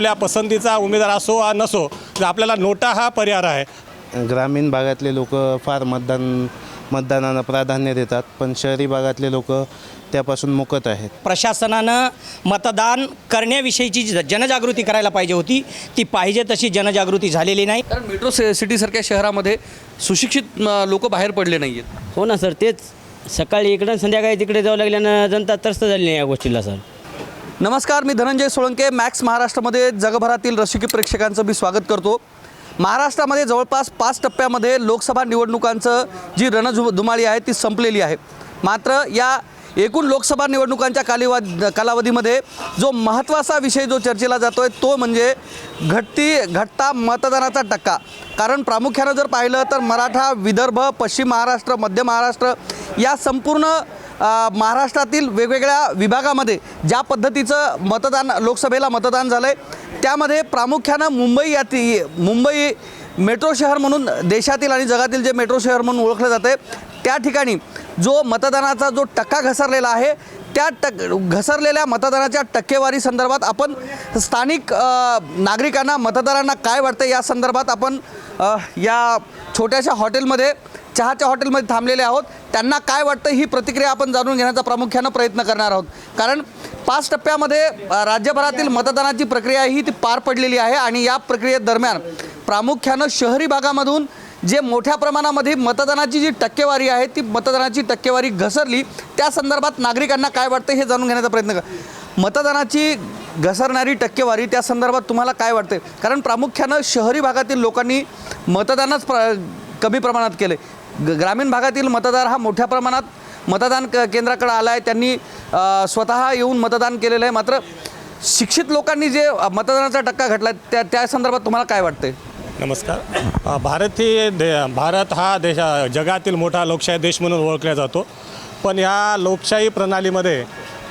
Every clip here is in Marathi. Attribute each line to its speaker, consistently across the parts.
Speaker 1: आपल्या पसंतीचा उमेदवार असो वा नसो तर आपल्याला नोटा हा पर्याय आहे.
Speaker 2: ग्रामीण भागातले लोक फार मतदान मतदानाला प्राधान्य देतात पण शहरी भागातले लोक त्यापासून मुकत आहेत.
Speaker 3: प्रशासनानं मतदान करण्याविषयीची जी जनजागृती करायला पाहिजे होती ती पाहिजे तशी जनजागृती झालेली नाही.
Speaker 4: कारण मेट्रो से सिटीसारख्या शहरामध्ये सुशिक्षित लोक बाहेर पडले नाही आहेत
Speaker 5: हो ना सर तेच. सकाळी इकडं संध्याकाळी तिकडे जाऊ लागल्यानं जनता त्रस्त झाली नाही या गोष्टीला सर.
Speaker 4: नमस्कार मी धनंजय सोळंके मॅक्स महाराष्ट्रामध्ये जगभरातील रसिकी प्रेक्षकांचं मी स्वागत करतो. महाराष्ट्रामध्ये जवळपास पाच टप्प्यामध्ये लोकसभा निवडणुकांचं जी रणधुमाळी आहे ती संपलेली आहे. मात्र या एकूण लोकसभा निवडणुकांच्या कालिवा कालावधीमध्ये जो महत्त्वाचा विषय जो चर्चेला जातो आहे तो म्हणजे घटती घटता मतदानाचा टक्का. कारण प्रामुख्यानं जर पाहिलं तर मराठा विदर्भ पश्चिम महाराष्ट्र मध्य महाराष्ट्र या संपूर्ण महाराष्ट्रातील वेगवेगळ्या विभागामध्ये ज्या पद्धतीचं मतदान लोकसभेला मतदान झालं आहे त्यामध्ये प्रामुख्यानं मुंबई या मुंबई मेट्रो शहर म्हणून देशातील आणि जगातील जे मेट्रो शहर म्हणून ओळखलं जाते त्या ठिकाणी जो मतदानाचा जो टक्का घसरलेला आहे त्या टक घसरलेल्या मतदानाच्या टक्केवारी संदर्भात आपण स्थानिक नागरिकांना मतदारांना काय वाटतं या संदर्भात आपण या छोट्याशा हॉटेलमध्ये चहाच्या हॉटेलमध्ये थांबलेले आहोत. त्यांना काय वाटतं ही प्रतिक्रिया आपण जाणून घेण्याचा प्रामुख्यानं प्रयत्न करणार आहोत. कारण पाच टप्प्यामध्ये राज्यभरातील मतदानाची प्रक्रिया ही ती पार पडलेली आहे आणि या प्रक्रियेदरम्यान प्रामुख्यानं शहरी भागामधून जे मोठ्या प्रमाणामध्ये मतदानाची जी टक्केवारी आहे ती मतदानाची टक्केवारी घसरली त्या संदर्भात नागरिकांना काय वाटतं हे जाणून घेण्याचा प्रयत्न कर मतदानाची घसरणारी टक्केवारी त्या संदर्भात तुम्हाला काय वाटतं कारण प्रामुख्यानं शहरी भागातील लोकांनी मतदानच प्र कमी प्रमाणात केलं ग ग्रामीण भागातील मतदार हा मोठ्या प्रमाणात मतदान क केंद्राकडे आला आहे त्यांनी स्वतः येऊन मतदान केलेलं आहे. मात्र शिक्षित लोकांनी जे मतदानाचा टक्का घटला त्या त्या संदर्भात तुम्हाला काय वाटते
Speaker 1: नमस्कार. भारत ही दे भारत हा देशा जगातील मोठा लोकशाही देश म्हणून ओळखला जातो. पण या लोकशाही प्रणालीमध्ये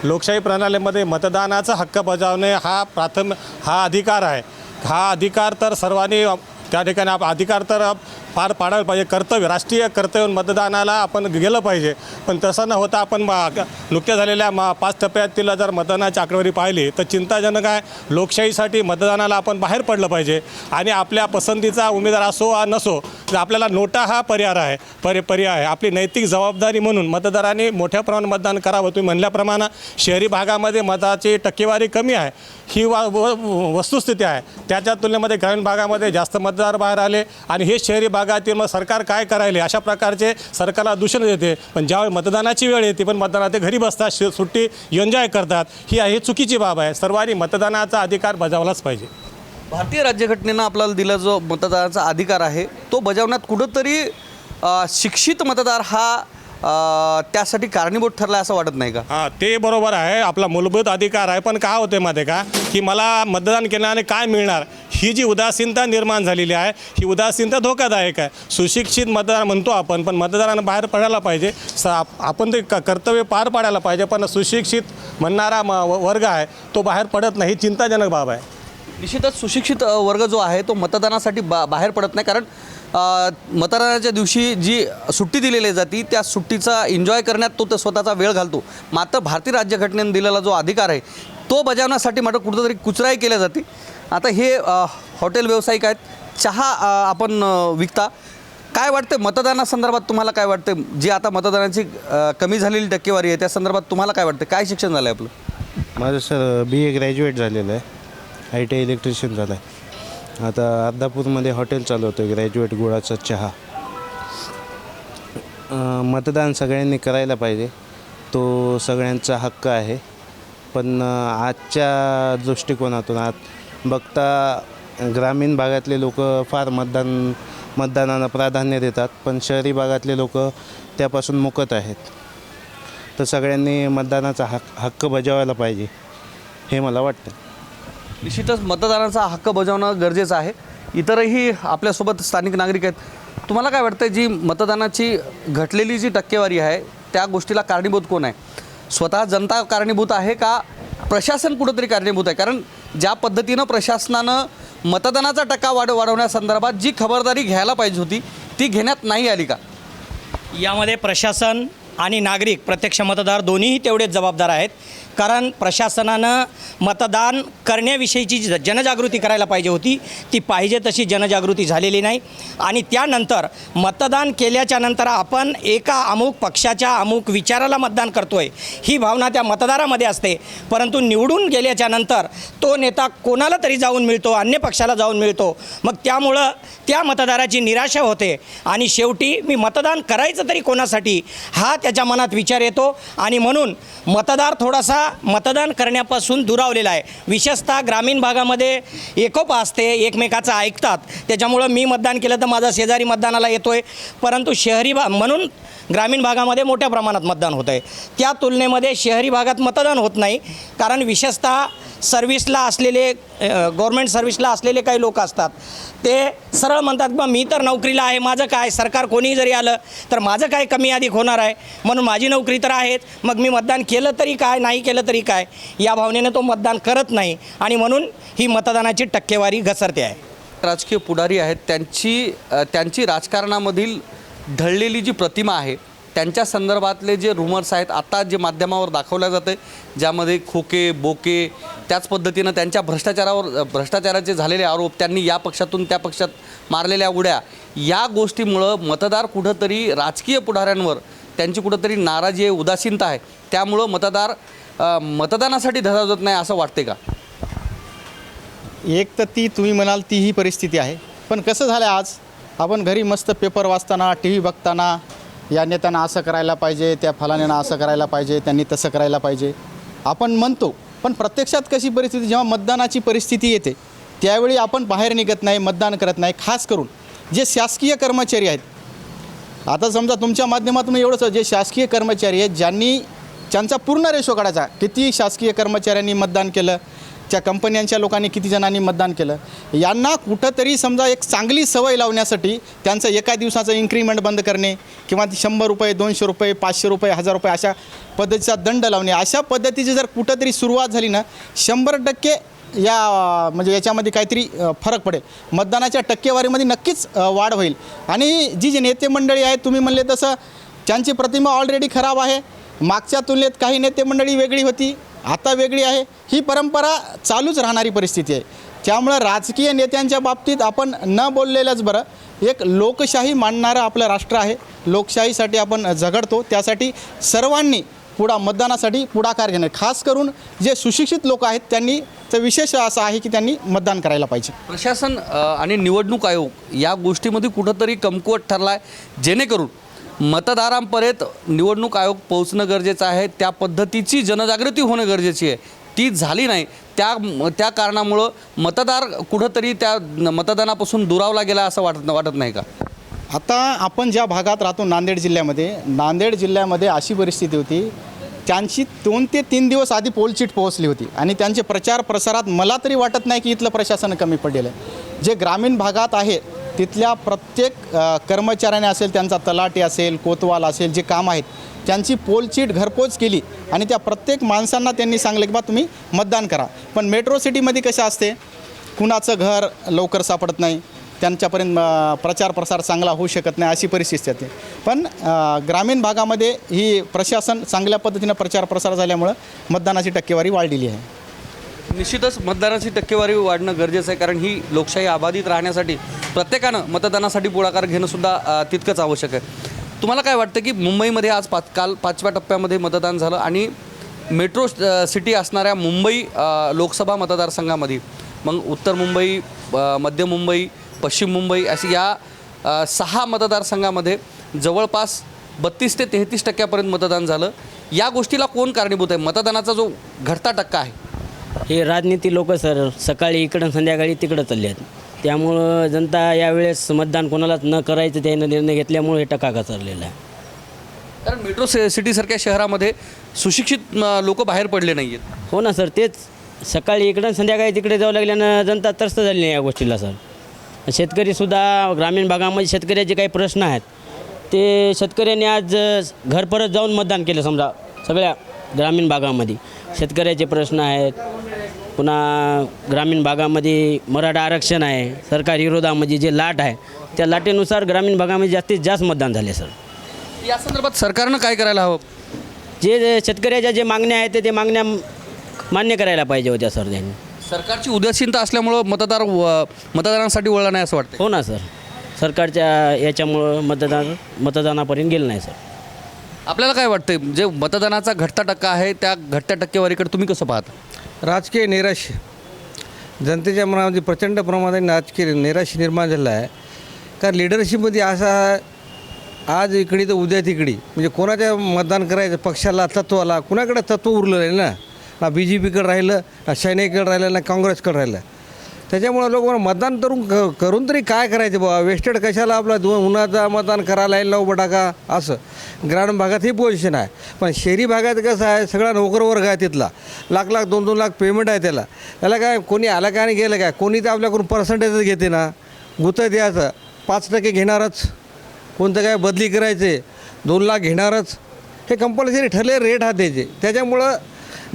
Speaker 1: लोकशाही प्रणालीमध्ये मतदानाचा हक्क बजावणे हा प्राथम हा अधिकार आहे. हा अधिकार तर सर्वांनी त्या ठिकाणी आप अधिकार तर पार पाडायला पाहिजे. कर्तव्य राष्ट्रीय कर्तव्य मतदानाला आपण गेलं पाहिजे. पण तसं न होता आपण मा- नुकत्या झालेल्या मा पाच टप्प्यातील जर मतदानाची आकडेवारी पाहिली तर चिंताजनक आहे. लोकशाहीसाठी मतदानाला आपण बाहेर पडलं पाहिजे. आणि आपल्या पसंतीचा उमेदवार असो वा नसो तर आपल्याला नोटा हा पर्याय आहे पर्य पर्याय आहे. आपली नैतिक जबाबदारी म्हणून मतदारांनी मोठ्या प्रमाणात मतदान करावं. तुम्ही म्हणल्याप्रमाणे शहरी भागामध्ये मताची टक्केवारी कमी आहे. ही वा व- वस्तुस्थिती आहे. त्याच्या तुलनेमध्ये ग्रामीण भागामध्ये जास्त मतदार बाहेर आले आणि हे शहरी भागातील मग सरकार काय करायले? अशा प्रकारचे सरकारला दूषण देते. पण ज्यावेळी मतदानाची वेळ येते पण मतदानात ते घरी बसतात सुट्टी एन्जॉय करतात. ही ही चुकीची बाब आहे. सर्वांनी मतदानाचा अधिकार बजावलाच पाहिजे.
Speaker 4: भारतीय राज्यघटनेनं आपल्याला दिला जो मतदानाचा अधिकार आहे तो बजावण्यात कुठंतरी शिक्षित मतदार हा त्यासाठी कारणीभूत ठरला असं वाटत नाही का?
Speaker 1: हां ते बरोबर आहे. आपला मूलभूत अधिकार आहे. पण काय होते माहिती का? की मला मतदान केल्याने काय मिळणार? ही जी उदासीनता निर्माण झालेली आहे ही उदासीनता धोकादायक आहे. सुशिक्षित मतदार म्हणतो आपण पण मतदारांना बाहेर पडायला पाहिजे. स आपण ते क- कर्तव्य पार पाडायला पाहिजे. पण सुशिक्षित म्हणणारा म व- वर्ग आहे तो बाहेर पडत नाही. ही चिंताजनक बाब आहे.
Speaker 4: निश्चितच सुशिक्षित वर्ग जो आहे तो मतदानासाठी बा बाहेर पडत नाही. कारण मतदानाच्या दिवशी जी सुट्टी दिलेली जाती त्या सुट्टीचा एन्जॉय करण्यात तो तर स्वतःचा वेळ घालतो. मात्र भारतीय राज्यघटनेने दिलेला जो अधिकार आहे तो बजावण्यासाठी मात्र कुठंतरी कुचराई केल्या जाते. आता हे हॉटेल व्यावसायिक आहेत. चहा आपण विकता. काय वाटते मतदानासंदर्भात तुम्हाला काय वाटते जी आता मतदानाची कमी झालेली टक्केवारी आहे त्या संदर्भात तुम्हाला काय वाटतं काय शिक्षण झालं आहे आपलं?
Speaker 2: माझं सर बी ए ग्रॅज्युएट झालेलं आहे. आय टी आय इलेक्ट्रिशियन झालं आहे आता अर्धापूरमध्ये हॉटेल चालवतो ग्रॅज्युएट गुळाचा चहा. मतदान सगळ्यांनी करायला पाहिजे. तो सगळ्यांचा हक्क आहे. पण आजच्या दृष्टिकोनातून आज बघता ग्रामीण भागातले लोक फार मतदान मतदानाला प्राधान्य देतात पण शहरी भागातले लोक त्यापासून मुकत आहेत. तर सगळ्यांनी मतदानाचा हक हक्क बजावायला पाहिजे हे मला वाटतं.
Speaker 4: निश्चितच मतदानाचा हक्क बजावणं गरजेचं आहे. इतरही आपल्यासोबत स्थानिक नागरिक आहेत. तुम्हाला काय वाटतं जी मतदानाची घटलेली जी टक्केवारी आहे त्या गोष्टीला कारणीभूत कोण आहे? स्वतः जनता कारणीभूत आहे का? प्रशासन कुठंतरी कारणीभूत आहे? कारण ज्या पद्धतीनं प्रशासनानं मतदानाचा टक्का वाढ वाढवण्यासंदर्भात जी खबरदारी घ्यायला पाहिजे होती ती घेण्यात नाही आली का?
Speaker 3: यामध्ये प्रशासन आणि नागरिक प्रत्यक्ष मतदार दोन्हीही तेवढेच जबाबदार आहेत. कारण प्रशासनानं मतदान करण्याविषयीची जी जनजागृती करायला पाहिजे होती ती पाहिजे तशी जनजागृती झालेली नाही. आणि त्यानंतर मतदान केल्याच्यानंतर आपण एका अमुक पक्षाच्या अमुक विचाराला मतदान करतोय ही भावना त्या मतदारामध्ये असते. परंतु निवडून गेल्याच्यानंतर तो नेता कोणाला तरी जाऊन मिळतो अन्य पक्षाला जाऊन मिळतो. मग त्यामुळं त्या मतदाराची निराशा होते. आणि शेवटी मी मतदान करायचं तरी कोणासाठी हा त्याच्या मनात विचार येतो. आणि म्हणून मतदार थोडासा मतदान करण्यापासून दुरावलेला आहे. विशेषतः ग्रामीण भागामध्ये एकोपा असते एकमेकाचं ऐकतात. त्याच्यामुळं मी मतदान केलं तर माझा शेजारी मतदानाला येतो आहे परंतु शहरी भा म्हणून ग्रामीण भागामध्ये मोठ्या प्रमाणात मतदान होतं आहे त्या तुलनेमध्ये शहरी भागात मतदान होत नाही. कारण विशेषतः सर्व्हिसला असलेले गव्हर्मेंट सर्व्हिसला असलेले काही लोक असतात. ते सरळ म्हणतात बा मी तर नोकरीला आहे माझं काय? सरकार कोणीही जरी आलं तर माझं काय कमी अधिक होणार आहे? म्हणून माझी नोकरी तर आहेच मग मी मतदान केलं तरी काय नाही केलं तरी काय? या भावनेनं तो मतदान करत नाही आणि म्हणून ही मतदानाची टक्केवारी घसरते आहे.
Speaker 4: राजकीय पुढारी आहेत त्यांची त्यांची राजकारणामधील ढळलेली जी प्रतिमा आहे त्यांच्या संदर्भातले जे रुमर्स आहेत आता जे माध्यमावर दाखवल्या जाते ज्यामध्ये खोके बोके त्याच पद्धतीनं त्यांच्या भ्रष्टाचारावर भ्रष्टाचाराचे झालेले आरोप त्यांनी या पक्षातून त्या पक्षात मारलेल्या उड्या या गोष्टीमुळं मतदार कुठंतरी राजकीय पुढाऱ्यांवर त्यांची कुठंतरी नाराजी आहे उदासीनता आहे. त्यामुळं मतदार मतदानासाठी धजावत नाही असं वाटते का?
Speaker 6: एक तर ती तुम्ही म्हणाल ती ही परिस्थिती आहे. पण कसं झालं आज? आपण घरी मस्त पेपर वाचताना टी व्ही बघताना या नेत्यांना असं करायला पाहिजे त्या फलाण्यानं असं करायला पाहिजे त्यांनी तसं करायला पाहिजे. आपण म्हणतो पण प्रत्यक्षात कशी परिस्थिती जेव्हा मतदानाची परिस्थिती येते त्यावेळी आपण बाहेर निघत नाही मतदान करत नाही खास करून जे शासकीय कर्मचारी आहेत. आता समजा तुमच्या माध्यमातून एवढंच जे शासकीय कर्मचारी आहेत ज्यांनी त्यांचा पूर्ण रेशो काढायचा किती शासकीय कर्मचाऱ्यांनी मतदान केलं त्या कंपन्यांच्या लोकांनी किती जणांनी मतदान केलं? यांना कुठंतरी समजा एक चांगली सवय लावण्यासाठी त्यांचं एका दिवसाचं इन्क्रीमेंट बंद करणे किंवा शंभर रुपये दोनशे रुपये पाचशे रुपये हजार रुपये अशा पद्धतीचा दंड लावणे अशा पद्धतीची जर कुठंतरी सुरुवात झाली ना शंभर टक्के या म्हणजे याच्यामध्ये काहीतरी फरक पडेल. मतदानाच्या टक्केवारीमध्ये नक्कीच वाढ होईल. आणि जी जी नेते मंडळी आहेत तुम्ही म्हणले तसं त्यांची प्रतिमा ऑलरेडी खराब आहे मागच्या तुलनेत काही नेते मंडळी वेगळी होती. आता वेगळी आहे. ही परंपरा चालूच राहणारी परिस्थिती आहे. त्यामुळं राजकीय नेत्यांच्या बाबतीत आपण न बोललेलंच बरं. एक लोकशाही मानणारं आपलं राष्ट्र आहे. लोकशाहीसाठी आपण झगडतो. त्यासाठी सर्वांनी पुढा मतदानासाठी पुढाकार घेणे. खास करून जे सुशिक्षित लोक आहेत त्यांनी तर विशेष असं आहे की त्यांनी मतदान करायला पाहिजे.
Speaker 4: प्रशासन आणि निवडणूक आयोग या गोष्टीमध्ये कुठंतरी कमकुवत ठरला आहे जेणेकरून मतदारांपर्यंत निवडणूक आयोग पोहोचणं गरजेचं आहे. त्या पद्धतीची जनजागृती होणं गरजेची आहे. ती झाली नाही. त्या त्या कारणामुळं मतदार कुठंतरी त्या मतदानापासून दुरावला गेला असं वाटत वाटत नाही का?
Speaker 6: आता आपण ज्या भागात राहतो नांदेड जिल्ह्यामध्ये नांदेड जिल्ह्यामध्ये अशी परिस्थिती होती त्यांची दोन ते तीन दिवस आधी पोलचीट पोहोचली होती आणि त्यांचे प्रचार प्रसारात मला तरी वाटत नाही की इथलं प्रशासन कमी पडलेलं आहे जे ग्रामीण भागात आहे तिथल्या प्रत्येक कर्मचाऱ्याने असेल त्यांचा तलाटी असेल कोतवाल असेल जे काम आहेत त्यांची पोलचीट घरपोच केली आणि त्या प्रत्येक माणसांना त्यांनी सांगलं की बा तुम्ही मतदान करा. पण मेट्रो सिटीमध्ये कसं असते? कुणाचं घर लवकर सापडत नाही त्यांच्यापर्यंत प्रचार प्रसार चांगला होऊ शकत नाही अशी परिस्थिती असते पण ग्रामीण भागामध्ये ही प्रशासन चांगल्या पद्धतीनं प्रचार प्रसार झाल्यामुळं मतदानाची टक्केवारी वाढलेली आहे.
Speaker 4: निश्चितच मतदानाची टक्केवारी वाढणं गरजेचं आहे कारण ही लोकशाही अबाधित राहण्यासाठी प्रत्येकानं मतदानासाठी पुढाकार घेणं सुद्धा तितकंच आवश्यक आहे. तुम्हाला काय वाटतं की मुंबईमध्ये आज पाच काल पाचव्या टप्प्यामध्ये मतदान झालं आणि मेट्रो सिटी असणाऱ्या मुंबई लोकसभा मतदारसंघामध्ये मग उत्तर मुंबई मध्य मुंबई पश्चिम मुंबई अशी या सहा मतदारसंघामध्ये जवळपास बत्तीस ते तेहतीस टक्क्यापर्यंत मतदान झालं. या गोष्टीला कोण कारणीभूत आहे? मतदानाचा जो घटता टक्का आहे
Speaker 5: हे राजनीती लोक सर सकाळी इकडं संध्याकाळी तिकडं चालले आहेत त्यामुळं जनता यावेळेस मतदान कोणालाच न करायचं त्यानं निर्णय घेतल्यामुळे हे टका घसरलेला आहे.
Speaker 4: कारण मेट्रो सि सिटीसारख्या शहरामध्ये सुशिक्षित लोक बाहेर पडले नाही आहेत
Speaker 5: हो ना सर तेच. सकाळी इकडं संध्याकाळी तिकडे जाऊ लागल्यानं जनता त्रस्त झाली नाही या गोष्टीला सर. शेतकरीसुद्धा ग्रामीण भागामध्ये शेतकऱ्याचे काही प्रश्न आहेत. ते शेतकऱ्यांनी आज घर परत जाऊन मतदान केलं समजा सगळ्या ग्रामीण भागामध्ये. शेतकऱ्याचे प्रश्न आहेत पुन्हा ग्रामीण भागामध्ये मराठा आरक्षण आहे सरकार विरोधामध्ये जे लाट आहे त्या लाटेनुसार ग्रामीण भागामध्ये जास्तीत जास्त मतदान झाले सर.
Speaker 4: या संदर्भात सरकारनं काय करायला हवं?
Speaker 5: जे जे शेतकऱ्याच्या जे मागण्या आहेत ते- ते मागण्या मान्य करायला पाहिजे होत्या सर त्यांनी.
Speaker 4: सरकारची उदासीनता असल्यामुळं मतदार व- मतदानासाठी वळला नाही असं वाटतं
Speaker 5: हो ना सर. सरकारच्या याच्यामुळं मतदान मतदानापर्यंत गेलं नाही सर.
Speaker 4: आपल्याला काय वाटतं जे मतदानाचा घटता टक्का आहे त्या घटत्या टक्केवारीकडे तुम्ही कसं पाहता?
Speaker 7: राजकीय नैराश्य जनतेच्या मनामध्ये प्रचंड प्रमाणात राजकीय नैराश्य निर्माण झालं आहे. कारण लिडरशिपमध्ये असा आज इकडे तर उद्या तिकडे म्हणजे कोणाच्या मतदान करायचं पक्षाला तत्वाला कुणाकडे तत्व उरलं नाही ना? ना बी जे पीकडे राहिलं ना सैनिककडे राहिलं ना काँग्रेसकडे राहिलं. त्याच्यामुळं लोक मतदान करून क- करून तरी काय करायचं बाबा वेस्टेड कशाला आपला दोन उन्हाचा मतदान करायला येईल लावू बटाका असं. ग्रामीण भागात ही पोझिशन आहे. पण शहरी भागात कसं आहे सगळा नोकर वर्ग आहे तिथला. लाख लाख दोन दोन लाख पेमेंट आहे त्याला. त्याला काय कोणी आलं काय आणि गेलं काय? कोणी तर आपल्याकडून पर्सेंटेजच घेते ना. गुतं द्यायचं पाच टक्के घेणारच. कोणतं काय बदली करायचे? दोन लाख घेणारच. हे कंपल्सरी ठरले रेट हा द्यायचे त्याच्यामुळं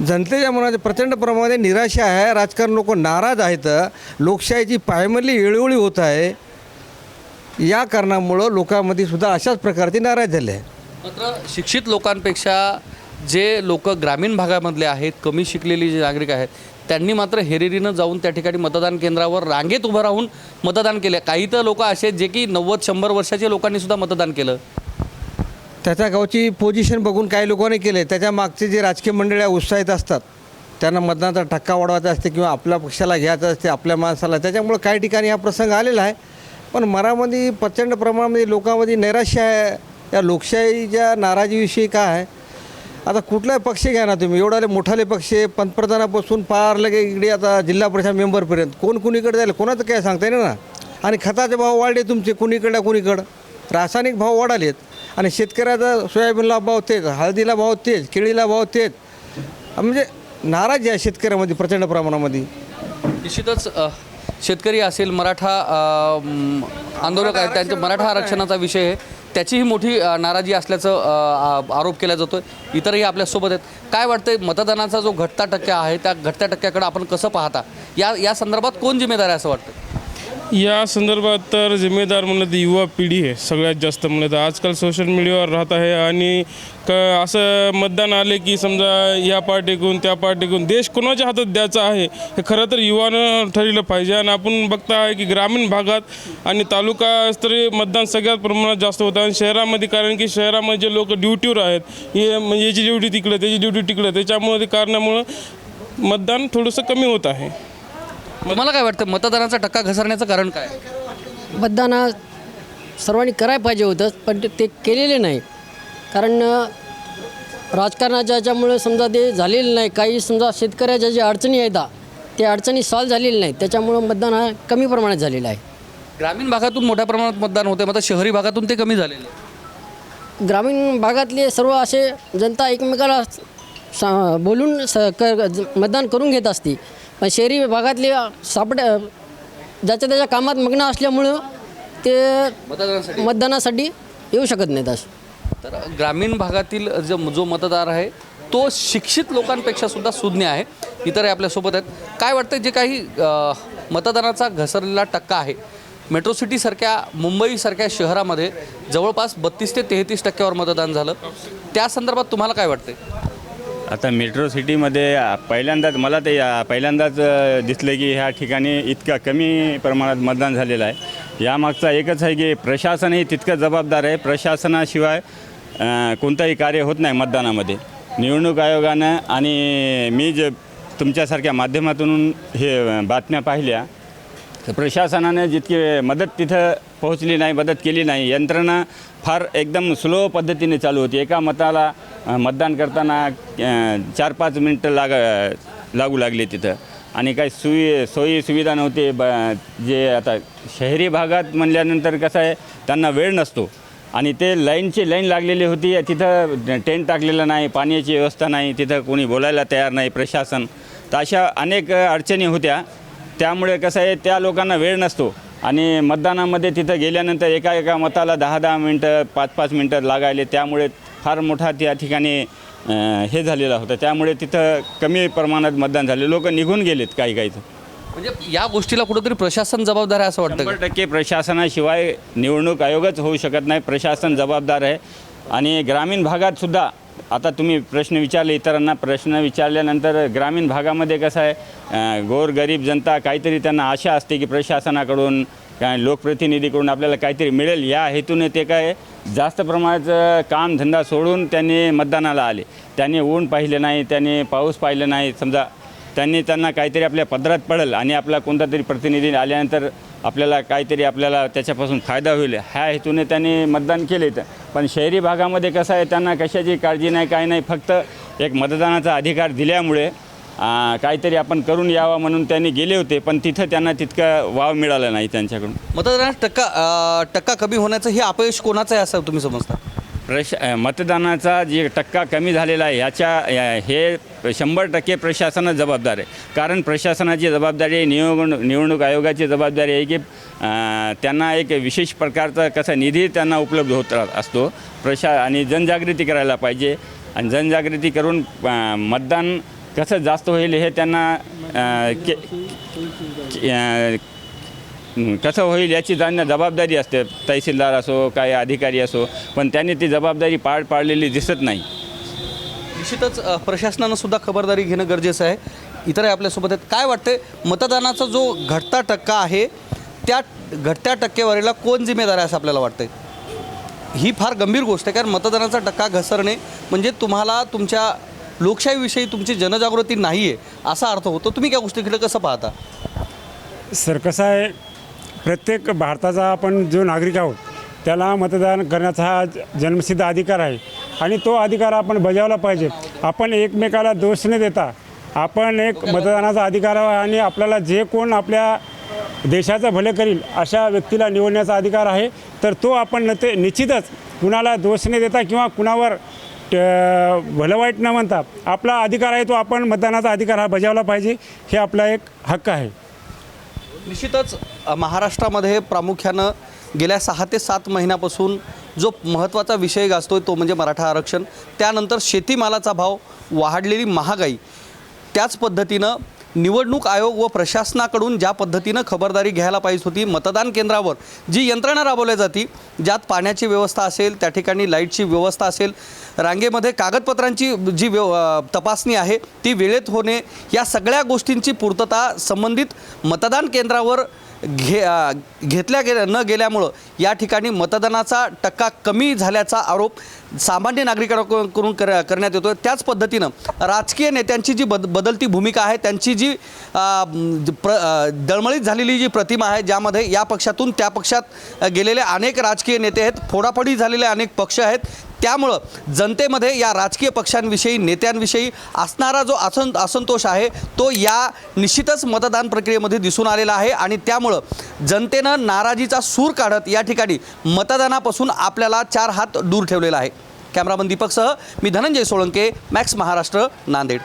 Speaker 7: जनतेच्या मनात प्रचंड प्रमाणात निराशा आहे. राजकारण लोक नाराज आहेत. लोकशाहीची पायमल्ली वेळोवेळी होत आहे. या कारणामुळं लोकांमध्ये सुद्धा अशाच प्रकारचे नाराज झाले आहे
Speaker 4: मात्र शिक्षित लोकांपेक्षा जे लोक ग्रामीण भागामधले आहेत कमी शिकलेली जे नागरिक आहेत त्यांनी मात्र हेरेरीनं जाऊन त्या ठिकाणी मतदान केंद्रावर रांगेत उभं राहून मतदान केले. काही तर लोक असे जे की नव्वद शंभर वर्षाच्या लोकांनी सुद्धा मतदान केलं.
Speaker 7: त्याच्या गावची पोझिशन बघून काही लोकांनी केले त्याच्या मागचे जे राजकीय मंडळ्या उत्साहित असतात. त्यांना मतदानाचा टक्का वाढवायचा असते किंवा आपल्या पक्षाला घ्यायचं असते आपल्या माणसाला. त्याच्यामुळं काही ठिकाणी हा प्रसंग आलेला आहे. पण मरामध्ये प्रचंड प्रमाणामध्ये लोकांमध्ये नैराश्य आहे. या लोकशाहीच्या नाराजीविषयी काय आहे? आता कुठलाही पक्ष घ्या ना तुम्ही. एवढाले मोठाले पक्ष आहे, पंतप्रधानापासून पार लगे इकडे आता जिल्हा परिषद मेंबरपर्यंत. कोण कुणीकडे जाईल? कोणाचं काय सांगता येईल ना? आणि खताचे भाव वाढले तुमचे. कुणीकडं कुणीकडं? रासायनिक भाव वाढालेत. आणि शेतकऱ्याचा सोयाबीनला भाव तेच हळदीला भाव तेच केळीला भाव तेच. म्हणजे नाराजी आहे शेतकऱ्यामध्ये प्रचंड प्रमाणामध्ये.
Speaker 4: निश्चितच अ, शेतकरी असेल मराठा अ, म, आंदोलक आहेत त्यांच्या मराठा आरक्षणाचा विषय आहे. त्याचीही मोठी अ, नाराजी असल्याचं अ, आ- आरोप केला जातो इतरही आपल्यासोबत आहेत. काय वाटतंय मतदानाचा जो घटता टक्का आहे त्या घटत्या टक्क्याकडे आपण कसं पाहता? या या संदर्भात कोण जिम्मेदार आहे असं वाटतं
Speaker 8: या संदर्भात तर जिम्मेदार म्हणलं तर युवा पिढी आहे सगळ्यात जास्त म्हणलं तर आजकाल सोशल मीडियावर राहत आहे आणि क असं मतदान आले की समजा या पार्टीकडून त्या पार्टीकडून देश कोणाच्या हातात द्यायचा आहे हे खरं तर युवानं ठरलं पाहिजे. आणि आपण बघता आहे की ग्रामीण भागात आणि तालुका स्तरीय मतदान सगळ्यात प्रमाणात जास्त होतं. आणि शहरामध्ये कारण की शहरामध्ये जे लोक ड्युटीवर आहेत हे म्हणजे याची ड्युटी तिकडे त्याची ड्युटी तिकडे त्याच्यामुळे ते कारणामुळं मतदान थोडंसं कमी होत आहे.
Speaker 4: तुम्हाला काय वाटतं मतदानाचा टक्का घसरण्याचं कारण काय?
Speaker 9: मतदान हा सर्वांनी करायला पाहिजे होतं पण ते- ते केलेले नाही. कारण अ, राजकारणाच्या याच्यामुळे समजा ते झालेलं नाही काही समजा शेतकऱ्याच्या ज्या अडचणी आहेत त्या अडचणी सॉल्व झालेल्या नाहीत त्याच्यामुळं मतदान हा कमी प्रमाणात झालेला आहे.
Speaker 4: ग्रामीण भागातून मोठ्या प्रमाणात मतदान होते मात्र शहरी भागातून ते कमी झालेलं. आहे.
Speaker 9: ग्रामीण भागातले सर्व असे जनता एकमेकाला सा बोलून स क मतदान करून घेत असते. पण शहरी भागातले सापड ज्याच्या त्याच्या कामात मग्न असल्यामुळं ते
Speaker 4: मतदानासाठी.
Speaker 9: मतदानासाठी येऊ शकत नाहीत असं.
Speaker 4: तर ग्रामीण भागातील जो जो मतदार आहे तो शिक्षित लोकांपेक्षा सुद्धा सुज्ञ आहे. इतरही आपल्यासोबत आहेत. काय वाटतं जे काही मतदानाचा घसरलेला टक्का आहे मेट्रो सिटीसारख्या मुंबईसारख्या शहरामध्ये जवळपास बत्तीस ते तेहतीस टक्क्यावर मतदान झालं. त्या संदर्भात तुम्हाला काय वाटते
Speaker 10: आता मेट्रो सिटीमध्ये पहिल्यांदाच मला ते पहिल्यांदाच दिसले दिसलं की ह्या ठिकाणी इतका कमी प्रमाणात मतदान झालेलं आहे. यामागचा एकच आहे की प्रशासनही तितकं जबाबदार आहे. प्रशासनाशिवाय कोणतंही कार्य होत नाही मतदानामध्ये. निवडणूक आयोगानं आणि मी जे तुमच्यासारख्या माध्यमातून हे बातम्या पाहिल्या प्रशासनाने जितकी मदत तिथं पोहोचली नाही मदत केली नाही यंत्रणा फार एकदम स्लो पद्धतीने चालू होती. एका मताला मतदान करताना चार पाच मिनटं लाग लागू लागली तिथं. आणि काही सुई सोयी सुविधा नव्हती. ब जे आता शहरी भागात म्हणल्यानंतर कसं आहे त्यांना वेळ नसतो. आणि ते लाईनची लाईन लागलेली होती. तिथं टेंट टाकलेलं नाही पाण्याची व्यवस्था नाही तिथं कोणी बोलायला तयार नाही प्रशासन. तर अशा अनेक अडचणी होत्या. त्यामुळे कसं आहे त्या लोकांना वेळ नसतो. आणि मतदानामध्ये तिथं गेल्यानंतर एका एका मताला दहा दहा मिनटं पाच पाच मिनटं लागायले. त्यामुळे फार मोठा त्या ठिकाणी हे झालेला होता. त्यामुळे तिथं कमी प्रमाणात मतदान झाले. लोक निघून गेलेत काही काही. तर
Speaker 4: म्हणजे या गोष्टीला कुठंतरी प्रशासन जबाबदार आहे असं वाटतं
Speaker 10: शंभर? टक्के प्रशासनाशिवाय निवडणूक आयोगच होऊ शकत नाही. प्रशासन जबाबदार आहे. आणि ग्रामीण भागात सुद्धा आता तुम्ही प्रश्न विचारले इतरांना प्रश्न विचारल्यानंतर ग्रामीण भागामध्ये कसं आहे गोरगरीब जनता काहीतरी त्यांना आशा असते की प्रशासनाकडून काय लोकप्रतिनिधीकडून आपल्याला काहीतरी मिळेल. या हेतूने ते काय जास्त प्रमाणाचं कामधंदा सोडून त्यांनी मतदानाला आले. त्यांनी ऊन पाहिले नाही त्यांनी पाऊस पाहिलं नाही. समजा त्यांनी त्यांना काहीतरी आपल्या पदरात पडेल आणि आपला कोणता तरी प्रतिनिधी आल्यानंतर आपल्याला काहीतरी आपल्याला त्याच्यापासून फायदा होईल. ह्या हेतूने त्यांनी मतदान केले तर पण शहरी भागामध्ये कसं आहे त्यांना कशाची काळजी नाही काय नाही फक्त एक मतदानाचा अधिकार दिल्यामुळे काहीतरी आपण करून यावा म्हणून त्यांनी गेले होते पण तिथं त्यांना तितका वाव मिळाला नाही त्यांच्याकडून.
Speaker 4: मतदानात टक्का टक्का कमी होण्याचं हे अपयश कोणाचं आहे असं तुम्ही समजता?
Speaker 10: प्रश मतदानाचा जे टक्का कमी झालेला आहे याच्या या- हे शंभर टक्के प्रशासनच जबाबदार आहे. कारण प्रशासनाची जबाबदारी आहे निवडणूक आयोगाची जबाबदारी आहे की त्यांना एक विशेष प्रकारचा कसा निधी त्यांना उपलब्ध होत रा- असतो. प्रशा आणि जनजागृती करायला पाहिजे. आणि जनजागृती करून मतदान कसं जास्त होईल हे त्यांना के, के के- के, के कसं होईल याची जाणणं जबाबदारी असते. तहसीलदार असो काय अधिकारी असो पण त्यांनी ती जबाबदारी पार पाडलेली दिसत नाही.
Speaker 4: निश्चितच प्रशासनानं सुद्धा खबरदारी घेणं गरजेचं आहे. इतरही आपल्यासोबत आहेत. काय वाटते मतदानाचा जो घटता टक्का आहे त्या घटत्या टक्केवारीला कोण जिम्मेदार आहे असं आपल्याला वाटतंय? ही फार गंभीर गोष्ट आहे कारण मतदानाचा टक्का घसरणे म्हणजे तुम्हाला तुमच्या लोकशाहीविषयी तुमची जनजागृती नाही आहे असा अर्थ होतो. तुम्ही त्या गोष्टीकडे कसं पाहता?
Speaker 11: सर कसं आहे प्रत्येक भारताचा आपण जो नागरिक आहोत त्याला मतदान करण्याचा हा जन्मसिद्ध अधिकार आहे. आणि तो अधिकार आपण बजावला पाहिजे. आपण एकमेकाला दोष न देता आपण एक मतदानाचा अधिकार आहे आणि आपल्याला जे कोण आपल्या देशाचं भले करील अशा व्यक्तीला निवडण्याचा अधिकार आहे. तर तो आपण न ते निश्चितच कुणाला दोष न देता किंवा कुणावर ट- भलं वाईट न म्हणता आपला अधिकार आहे तो आपण मतदानाचा अधिकार हा बजावला पाहिजे. हे आपला एक हक्क आहे.
Speaker 4: निश्चितच महाराष्ट्रामध्ये प्रामुख्यानं गेल्या सहा ते सात महिन्यापासून जो महत्त्वाचा विषय गाजतोय तो म्हणजे मराठा आरक्षण. त्यानंतर शेतीमालाचा भाव वाढलेली महागाई. त्याच पद्धतीनं निवडणूक आयोग व प्रशासनाकडून ज्या पद्धतीनं खबरदारी घ्यायला पाहिजे होती मतदान केंद्रावर जी यंत्रणा राबवल्या जाती ज्यात पाण्याची व्यवस्था असेल त्या ठिकाणी लाईटची व्यवस्था असेल रांगेमध्ये कागदपत्रांची जी व्यव तपासणी आहे ती वेळेत होणे या सगळ्या गोष्टींची पूर्तता संबंधित मतदान केंद्रावर घे घेतल्या गेल्या न गेल्यामुळं या ठिकाणी मतदानाचा टक्का कमी झाल्याचा आरोप सामान्य नागरिकांकडून कर करण्यात येतो त्याच पद्धतीनं राजकीय नेत्यांची जी बद बदलती भूमिका आहे त्यांची जी प्र दळमळीत झालेली जी प्रतिमा आहे ज्यामध्ये या पक्षातून त्या पक्षात गेलेले अनेक राजकीय नेते आहेत. फोडाफोडी झालेले अनेक पक्ष आहेत. त्यामुळं जनतेमध्ये या राजकीय पक्षांविषयी नेत्यांविषयी असणारा जो असं असंतोष आहे तो या निश्चितच मतदान प्रक्रियेमध्ये दिसून आलेला आहे आणि त्यामुळं जनतेनं नाराजीचा सूर काढत या ठिकाणी मतदानापासून आपल्याला चार हात दूर ठेवलेला आहे. कॅमेरामन दीपकसह मी धनंजय सोळंके मॅक्स महाराष्ट्र नांदेड.